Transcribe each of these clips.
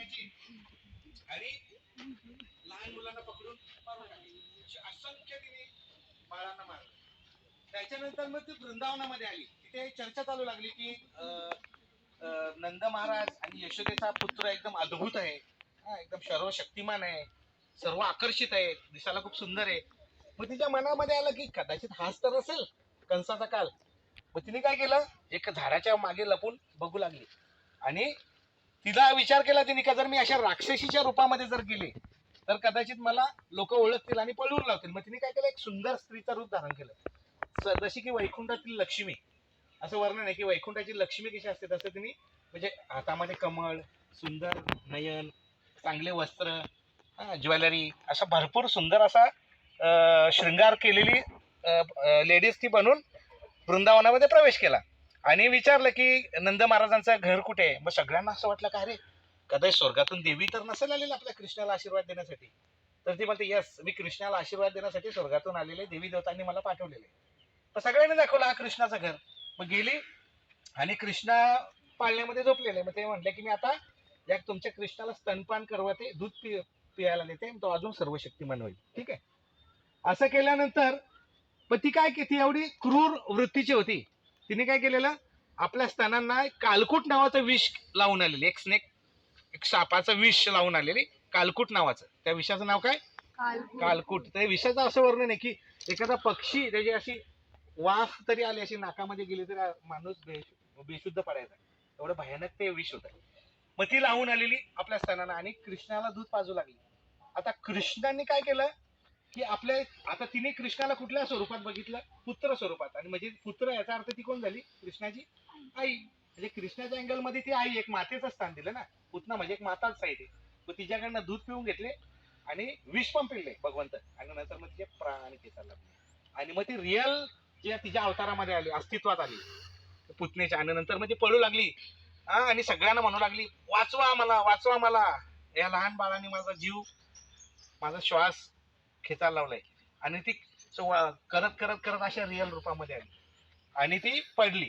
यायची. आणि लहान मुलांना पकडून मारून टाकायची. असंख्य तिने बाळांना मारलं. त्याच्यानंतर मग ती वृंदावनामध्ये आली. तिथे चर्चा चालू लागली की नंद महाराज आणि यशोदेचा पुत्र एकदम अद्भुत आहे. एकदम सर्व शक्तिमान आहे. सर्व आकर्षित आहे. दिसायला खूप सुंदर आहे. मग तिच्या मनामध्ये आलं की कदाचित हाच तर असेल कंसाचा काल. मग तिने काय केलं? एक झाडाच्या मागे लपून बघू लागली. आणि तिला विचार केला तिने का जर मी अशा राक्षसीच्या रूपामध्ये जर गेले तर कदाचित मला लोक ओळखतील आणि पळवून लावतील. मग तिने काय केलं? एक सुंदर स्त्रीचं रूप धारण केलं. स- जशी की वैकुंठातील लक्ष्मी. असं वर्णन आहे की वैकुंठाची लक्ष्मी कशी असते? तसं तिने म्हणजे हातामध्ये कमळ सुंदर नयन चांगले वस्त्र ज्वेलरी असा भरपूर सुंदर असा शृंगार केलेली लेडीज ती बनून वृंदावनामध्ये प्रवेश केला. आणि विचारलं की नंद महाराजांचं घर कुठे आहे? मग सगळ्यांना असं वाटलं का अरे कदाचित स्वर्गातून देवी तर नसेल आलेली आपल्या कृष्णाला आशीर्वाद देण्यासाठी. तर ती म्हणते यस मी कृष्णाला आशीर्वाद देण्यासाठी स्वर्गातून आलेले देवी देवतांनी मला पाठवलेले तर सगळ्यांनी दाखवलं हा कृष्णाचं घर. मग गेली आणि कृष्णा पाळण्यामध्ये झोपलेले मग ते म्हटले की मी आता या तुमच्या कृष्णाला स्तनपान करवते दूध पि पियायला देते तो अजून सर्वशक्तिमान होईल. ठीक आहे? असं केल्यानंतर पण ती काय की ती एवढी क्रूर वृत्तीची होती. तिने काय केलेलं? आपल्या स्तनांना कालकूट नावाचं विष लावून आलेली. एक स्नेक एक सापाचं विष लावून आलेली. कालकूट नावाचं. त्या विषाचं नाव काय? कालकूट. त्या विषाचं असं वर्णन आहे की एखादा पक्षी त्याची अशी वाफ तरी आली अशी नाकामध्ये गेली तरी माणूस बेशुद्ध पडायचा. एवढं भयानक ते विष होतं. मग ती लावून आलेली आपल्या स्तनांना आणि कृष्णाला दूध पाजू लागली. आता कृष्णाने काय केलं? की आपल्या आता तिने कृष्णाला कुठल्या स्वरूपात बघितलं? पुत्र स्वरूपात. आणि म्हणजे पुत्र याचा अर्थ ती कोण झाली? कृष्णाची आई. म्हणजे कृष्णाच्या अँगलमध्ये ती आई एक मातेचं स्थान दिलं ना. पुतना म्हणजे एक माताच आहे तिच्याकडनं दूध पिऊन घेतले आणि विष पण पिळले भगवंत. आणि नंतर मग तिचे प्राण खेचायला लागले. आणि मग ती रिअल जे तिच्या अवतारामध्ये आली अस्तित्वात आली. पुतणेच्या आणि नंतर मग ती पळू लागली. हा आणि सगळ्यांना म्हणू लागली वाचवा मला वाचवा मला या लहान बाळाने माझा जीव माझा श्वास खेचायला लावलाय. आणि ती वा- करत करत करत अशा रिअल रूपामध्ये आली. आणि ती पडली.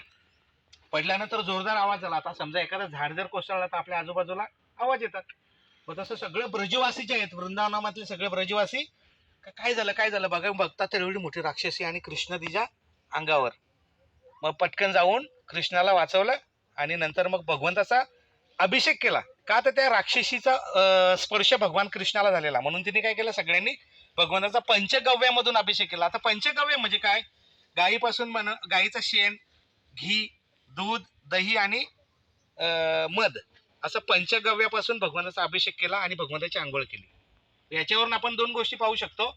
पडल्यानंतर जोरदार आवाज आला. आता समजा एखादा झाड जर कोसळला तर आपल्या आजूबाजूला आवाज येतात. मग तसं सगळे ब्रजवासी जे आहेत वृंदावनामधले सगळे ब्रजवासी का- काय झालं काय झालं? बघा बघता तर एवढी मोठी राक्षसी आणि कृष्ण तिच्या अंगावर. मग पटकन जाऊन कृष्णाला वाचवलं आणि नंतर मग भगवंताचा अभिषेक केला. का तर त्या राक्षसीचा स्पर्श भगवान कृष्णाला झालेला. म्हणून तिने काय केलं? सगळ्यांनी भगवंताचा पंचगव्यामधून अभिषेक केला. आता पंचगव्य म्हणजे काय? गायीपासून म्हण गायीचं शेण घी दूध दही आणि मध. असं पंचगव्यापासून भगवंताचा अभिषेक केला आणि भगवंताची आंघोळ केली. याच्यावरून आपण दोन गोष्टी पाहू शकतो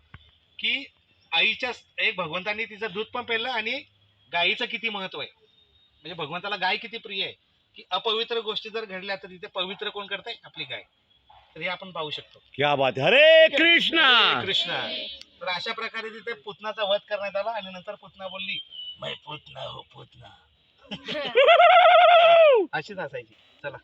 की आईच्या एक भगवंतांनी तिचं दूध पण पेरलं आणि गायीचं किती महत्त्व आहे. म्हणजे भगवंताला गाय किती प्रिय आहे. की अपवित्र गोष्टी जर घडल्या तर तिथे पवित्र कोण करताय? आपली गाय. तर हे आपण पाहू शकतो. क्या बात है. हरे कृष्णा! कृष्णा. तर अशा प्रकारे तिथे पुतनाचा वध करण्यात आला आणि नंतर पुतना बोलली मै पुतना हो पुतना. अशीच असायची चला.